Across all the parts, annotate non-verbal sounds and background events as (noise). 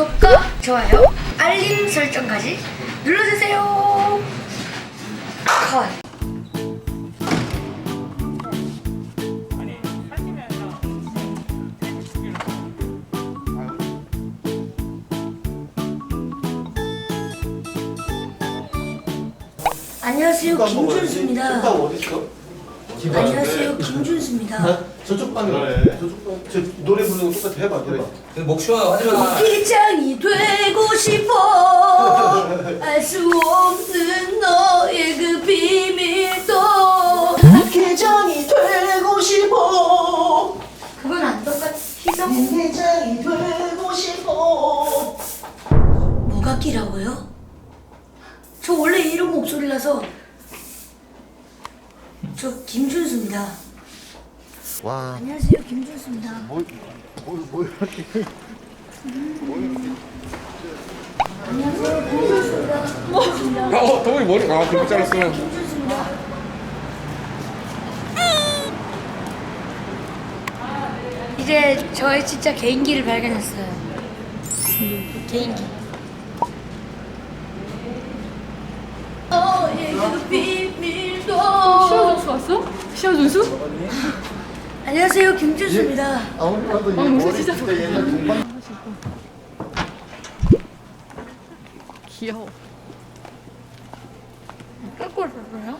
구독과 좋아요, 알림 설정까지 눌러주세요. 컷. 안녕하세요 김준수입니다. 어디 있어? 안녕하세요 김준수입니다. 저쪽 방에 저쪽 방. 저 노래 부르는 거 똑같아 해봐. 해봐. 목 쉬어요 하지 마. 기장이 되고 싶어 (laughs) 알 수 없는 너의 그 비밀도 개장이 되고 싶어. 그건 안 똑같이서 개장이 되고 싶어. 뭐가 끼라고요? 저 원래 이런 목소리라서 저 김준수입니다 와. 안녕하세요. 김준수입니다. 뭘, 뭘, 뭘 이렇게. 안녕하세요. 김준수입니다. 김준수입니다. 어, 동훈이 머리 아 그렇게 잘랐어. 김준수입니다. 이제 저의 진짜 개인기를 발견했어요. 개인기. 너의 그 비밀도. 시아준수 왔어? 시아준수? 안녕하세요 김준수입니다 아무리 봐도 이 목소리 머리 진짜 진짜 옛날 동방. 귀여워. 깎고 있었어요?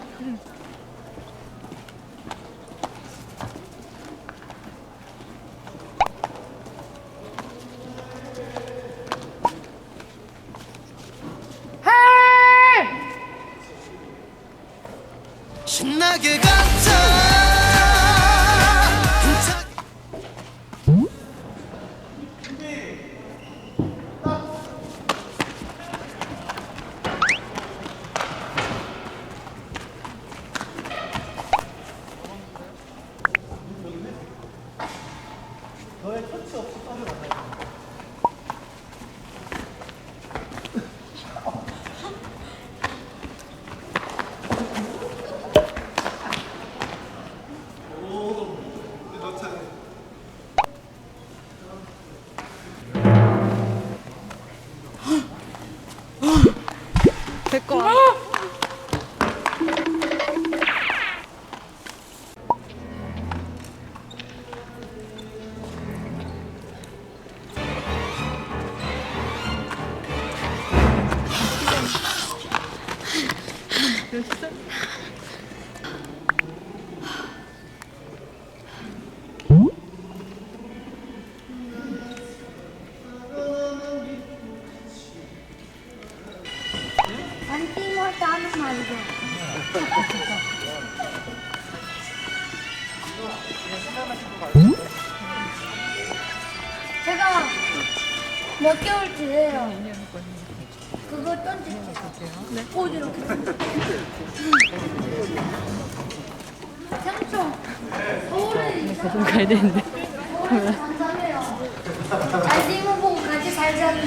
신나게 가자 될거 안티 제가 몇 개월 뒤에요 그거 던질게요 네. 오 이렇게 삼촌 서울에 좀 가야 되는데. 서울에 간다며요 잘생긴 보고 같이 살자며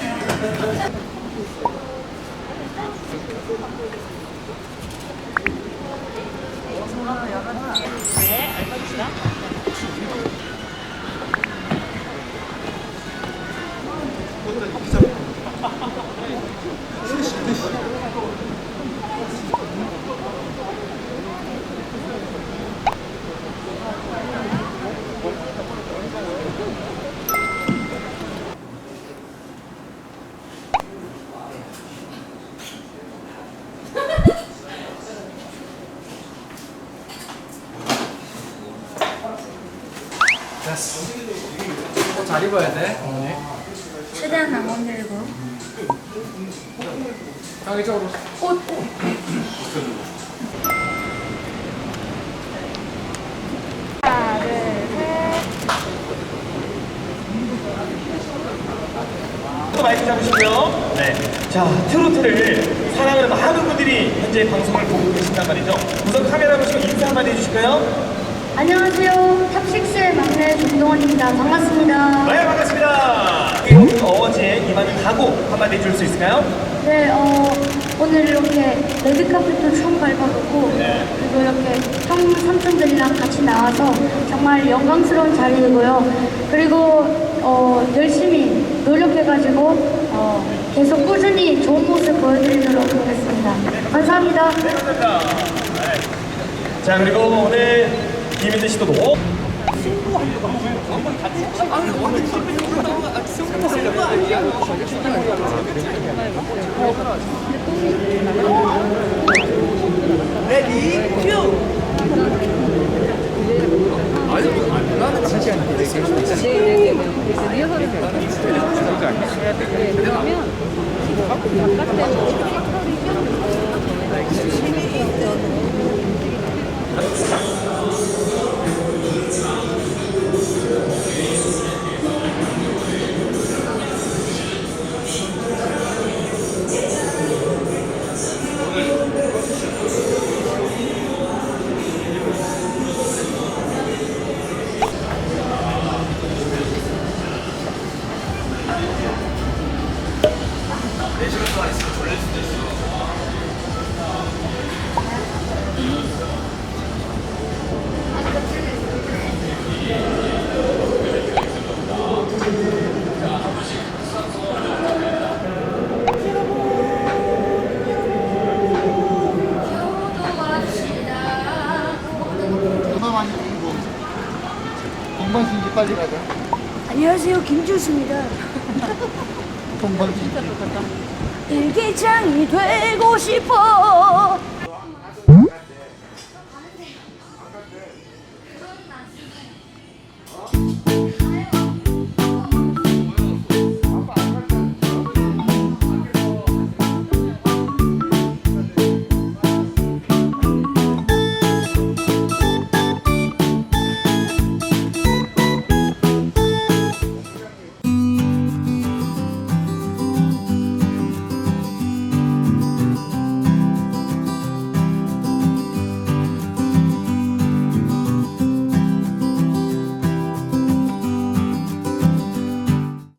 잘 입어야 돼. 최대한 안 건드리고 형 이쪽으로. 마이크 잡으시고요. 네. 자, 트로트를 사랑하는 많은 분들이 현재 방송을 보고 계신단 말이죠. 우선 카메라 보시고 인사 한마디 해주실까요? 안녕하세요. 탑식스의 막내 김동원입니다. 반갑습니다. 네, 반갑습니다. 그리고 어제 임하는 각오 한마디 해줄 수 있을까요? 네, 어, 오늘 이렇게 레드카펫도 처음 밟아보고 그리고 이렇게 형 삼촌들이랑 같이 나와서 정말 영광스러운 자리이고요. 그리고 어, 열심히 노력해가지고 어, 계속 꾸준히 좋은 모습 보여드리도록 하겠습니다. 감사합니다. 감사합니다. 네. 자, 그리고 오늘 이민재 씨도 전화 많이 주고 동방신 이제 빨리 가자 안녕하세요. 김주수입니다. 동방신 일기장이 되고 싶어